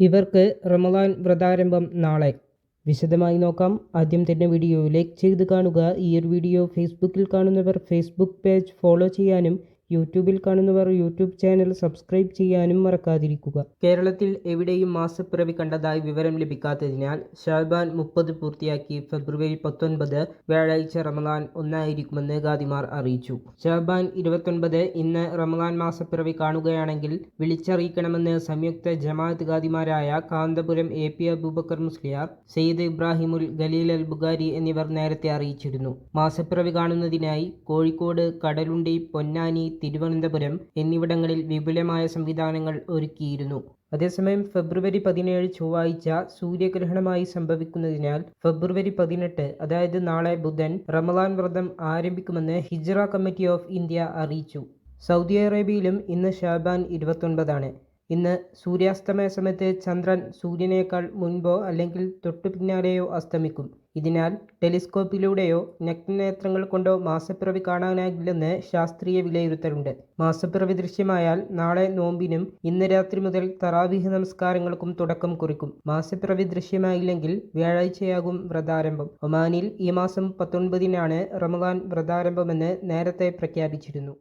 ഇവർക്ക് റമദാൻ വ്രതാരംഭം നാളെ. വിശദമായി നോക്കാം. ആദ്യം തന്നെ വീഡിയോ ലൈക്ക് ചെയ്ത് കാണുക. ഈ ഒരു വീഡിയോ ഫേസ്ബുക്കിൽ കാണുന്നവർ ഫേസ്ബുക്ക് പേജ് ഫോളോ ചെയ്യാനും യൂട്യൂബിൽ കാണുന്നവർ യൂട്യൂബ് ചാനൽ സബ്സ്ക്രൈബ് ചെയ്യാനും മറക്കാതിരിക്കുക. കേരളത്തിൽ എവിടെയും മാസപ്പിറവി കണ്ടതായി വിവരം ലഭിക്കാത്തതിനാൽ ഷാബാൻ മുപ്പത് പൂർത്തിയാക്കി ഫെബ്രുവരി പത്തൊൻപത് വ്യാഴാഴ്ച റമദാൻ ഒന്നായിരിക്കുമെന്ന് ഗാദിമാർ അറിയിച്ചു. ഷാബാൻ ഇരുപത്തൊൻപത് ഇന്ന് റമദാൻ മാസപ്പിറവി കാണുകയാണെങ്കിൽ വിളിച്ചറിയിക്കണമെന്ന് സംയുക്ത ജമാഅത്ത് ഗാദിമാരായ കാന്തപുരം എ പി അബൂബക്കർ മുസ്ലിയാർ സെയ്ദ് ഇബ്രാഹിമുൽ ഖലീൽ അൽ ബുഖാരി എന്നിവർ നേരത്തെ അറിയിച്ചിരുന്നു. മാസപ്പിറവി കാണുന്നതിനായി കോഴിക്കോട് കടലുണ്ടി പൊന്നാനി തിരുവനന്തപുരം എന്നിവിടങ്ങളിൽ വിപുലമായ സംവിധാനങ്ങൾ ഒരുക്കിയിരുന്നു. അതേസമയം ഫെബ്രുവരി പതിനേഴ് ചൊവ്വാഴ്ച സൂര്യഗ്രഹണമായി സംഭവിക്കുന്നതിനാൽ ഫെബ്രുവരി പതിനെട്ട് അതായത് നാളെ ബുധൻ റമദാൻ വ്രതം ആരംഭിക്കുമെന്ന് ഹിജ്റ കമ്മിറ്റി ഓഫ് ഇന്ത്യ അറിയിച്ചു. സൗദി അറേബ്യയിലും ഇന്ന് ഷാബാൻ ഇരുപത്തൊൻപതാണ്. ഇന്ന് സൂര്യാസ്തമയ സമയത്ത് ചന്ദ്രൻ സൂര്യനേക്കാൾ മുൻപോ അല്ലെങ്കിൽ തൊട്ടു പിന്നാലെയോ അസ്തമിക്കും. ഇതിനാൽ ടെലിസ്കോപ്പിലൂടെയോ നഗ്നനേത്രങ്ങൾ കൊണ്ടോ മാസപ്പിറവി കാണാനാകില്ലെന്ന് ശാസ്ത്രീയ വിലയിരുത്തലുണ്ട്. മാസപ്പിറവി ദൃശ്യമായാൽ നാളെ നോമ്പിനും ഇന്ന് രാത്രി മുതൽ തറാവിഹ നമസ്കാരങ്ങൾക്കും തുടക്കം കുറിക്കും. മാസപ്പിറവി ദൃശ്യമായില്ലെങ്കിൽ വ്യാഴാഴ്ചയാകും വ്രതാരംഭം. ഒമാനിൽ ഈ മാസം പത്തൊൻപതിനാണ് റമദാൻ വ്രതാരംഭമെന്ന് നേരത്തെ പ്രഖ്യാപിച്ചിരുന്നു.